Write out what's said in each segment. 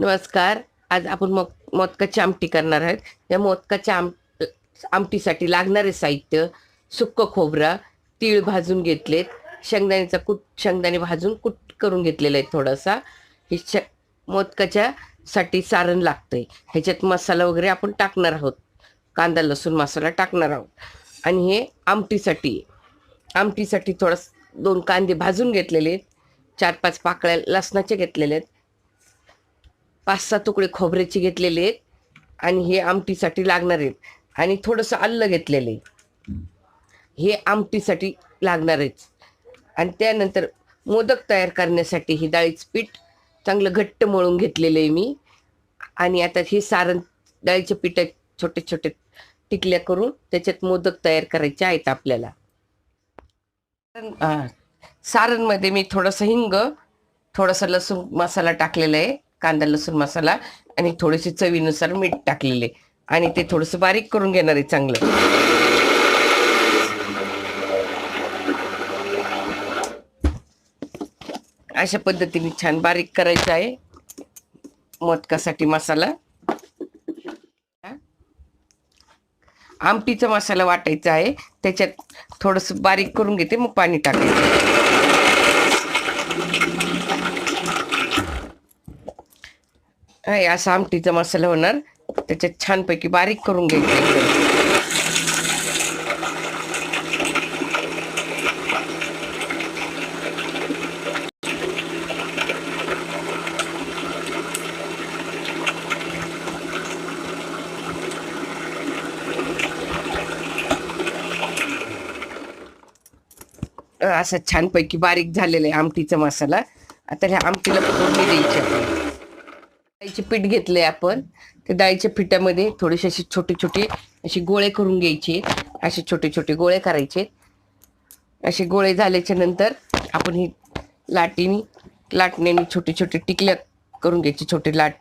नमस्कार. आज आपण मग मोदकाची आमटी करणार आहोत. या मोदकाच्या आम आमटीसाठी लागणारे साहित्य सुक्क खोबरा तीळ भाजून घेतलेत. शेंगदाण्याचा कुट शेंगदाणे भाजून कुट करून घेतलेला आहे थोडासा. हे श मोदकाच्या साठी सारण लागतंय. ह्याच्यात मसाला वगैरे आपण टाकणार आहोत. कांदा लसूण मसाला टाकणार आहोत. आणि हे आमटीसाठी आमटीसाठी थोडस दोन कांदे भाजून घेतलेले आहेत. चार पाच पाकळ्या लसणाचे घेतलेले आहेत. पाच सहा तुकडे खोबऱ्याचे घेतलेले आहेत आणि हे आमटीसाठी लागणार आहेत. आणि थोडंसं आलं घेतलेलं आहे. हे आमटीसाठी लागणार आहेत. आणि त्यानंतर मोदक तयार करण्यासाठी ही डाळीचं पीठ चांगलं घट्ट मळून घेतलेलं आहे मी. आणि आता हे सारण डाळीच्या पिठात छोटे छोटे टिकल्या करून त्याच्यात मोदक तयार करायचे आहेत आपल्याला. सारणमध्ये मी थोडंसं हिंग थोडासा लसूण मसाला टाकलेला आहे. कांदा लसूण मसाला आणि थोडेसे चवीनुसार मीठ टाकलेले. आणि ते थोडंसं बारीक करून घेणार आहे चांगलं. अशा पद्धतीने छान बारीक करायचं आहे. मोदकासाठी मसाला. आमटीचा मसाला वाटायचा आहे. त्याच्यात थोडंसं बारीक करून घेते मग पाणी टाकायचं. आहे असा आमटीचा मसाला होणार. त्याच्यात छानपैकी बारीक करून घ्यायचं एकदम. असा छानपैकी बारीक झालेला आहे आमटीचा मसाला. आता ह्या आमटीला फोडणी द्यायची डाळीचे पीठ घेतले आपण. ते डाळीच्या पिठामध्ये थोडेसे असे छोटे छोटे असे गोळे करून घ्यायचे. असे छोटे छोटे गोळे करायचे. असे गोळे झाल्याच्यानंतर आपण ही लाटीनी लाटण्याने छोटे छोटे टिकल्या करून घ्यायचे छोटे लाट.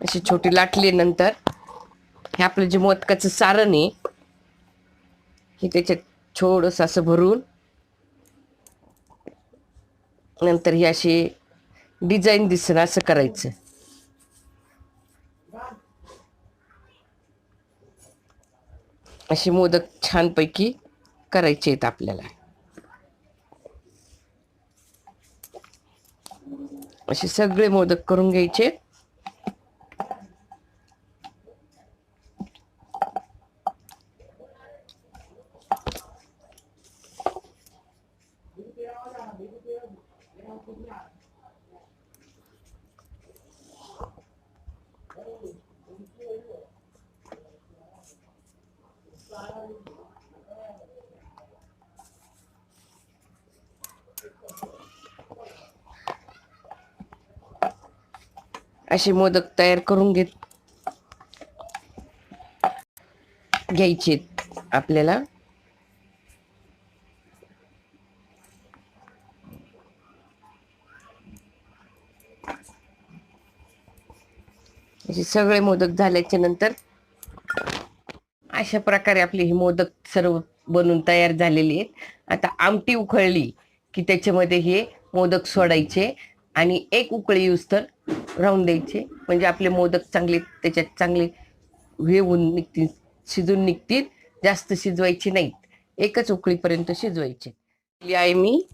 असे छोटे लाटले नंतर हे आपलं जे मोदकाचं सारण आहे हे त्याच्यात छोडस असं भरून नंतर ही अशी डिझाईन दिसेल असं करायचं. असे मोदक छानपैकी करायचे आहेत आपल्याला. असे सगळे मोदक करून घ्यायचे. असे मोदक तयार करून घेत घ्यायचे आपल्याला. असे सगळे मोदक झाल्याच्यानंतर अशा प्रकारे आपले हे मोदक सर्व बनून तयार झालेले आहेत. आता आमटी उखळली की त्याच्यामध्ये हे मोदक सोडायचे. आणि एक उकळी येऊस तर राहून द्यायचे. म्हणजे आपले मोदक चांगले त्याच्यात चांगले हे होऊन निघतील शिजून निघतील जास्त शिजवायचे नाहीत. एकच उकळीपर्यंत शिजवायचे. आहे मी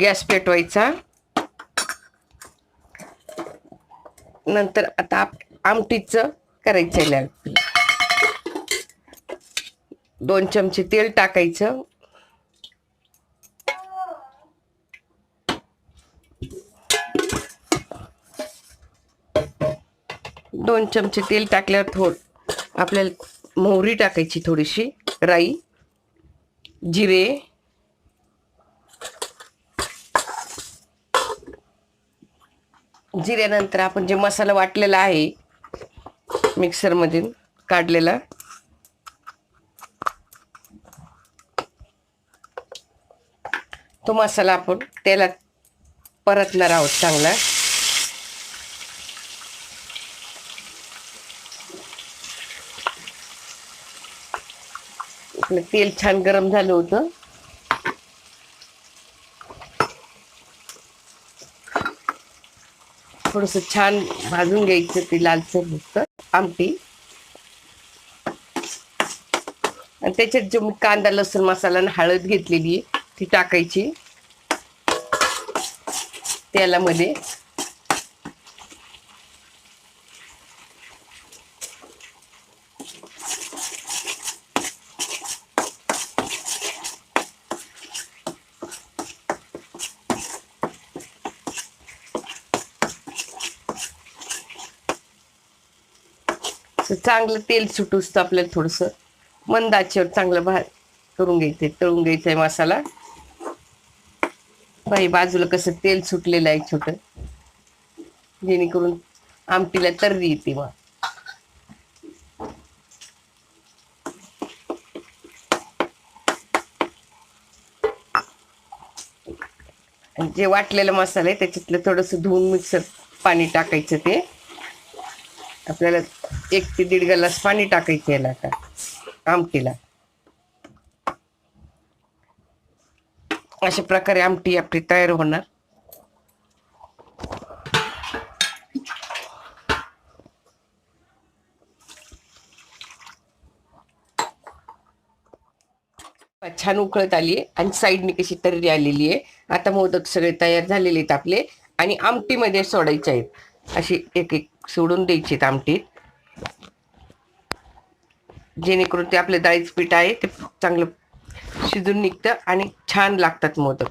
गॅस पेटवायचा. नंतर आता आप- आमटीचं करायचं आहे दोन चमचे तेल टाकायचं. दोन चमचे तेल टाकल्यावर थोड आपल्याला मोहरी टाकायची थोडीशी राई जिरे जिऱ्यानंतर आपण जे मसाला वाटलेला आहे मिक्सरमधून काढलेला तो मसाला आपण तेलात परतणार आहोत चांगला. आपलं तेल छान गरम झालं होतं. थोडस छान भाजून घ्यायचं ते लालसर फक्त आमटी. आणि त्याच्यात जो मी कांदा लसूण मसाला आणि हळद घेतलेली ती टाकायची. तेलामध्ये. असं चांगलं तेल सुटूसतं आपल्याला थोडंसं. मंद आचेवर चांगलं भा करून घ्यायचंय तळून घ्यायचंय मसाला. पाहि बाजूला कसं तेल सुटलेलं आहे छोटं. जेणेकरून आमटीला तर्री येते मग. जे वाटलेलं मसाला आहे त्याच्यातलं थोडंसं धुवून मिक्सर पाणी टाकायचं ते. आपल्याला एक ते दीड ग्लास पाणी टाकायचं याला आता. आमटीला. अशा प्रकारे आमटी आपली तयार होणार. छान उकळत आली आहे आणि साईडने कशी तर्री आलेली आहे. आता मोदक सगळे तयार झालेले आहेत आपले. आणि आमटीमध्ये सोडायचे आहेत. अशी एक एक सोडून द्यायची आहेत आमटीत. जेणेकरून ते आपले डाळीच पीठ आहे ते चांगलं शिजून निघतं आणि छान लागतात मोदक.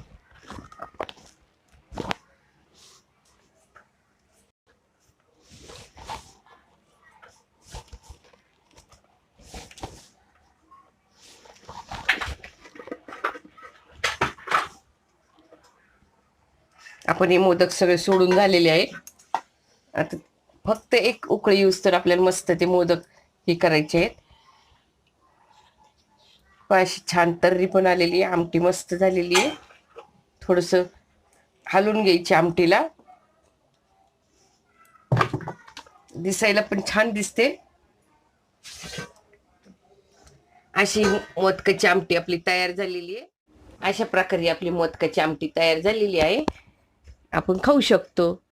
आपण हे मोदक सगळे सोडून झालेले आहे आता फक्त एक उकळी यूज तर आपल्याला मस्त ते मोदक हे करायचे आहेत. पण अशी छान तर्री पण आलेली आहे आमटी मस्त झालेली आहे. थोडस हलवून घ्यायची आमटीला. दिसायला पण छान दिसते. अशी मोदकाची आमटी आपली तयार झालेली आहे. अशा प्रकारे आपली मोदकाची आमटी तयार झालेली आहे. आपण खाऊ शकतो.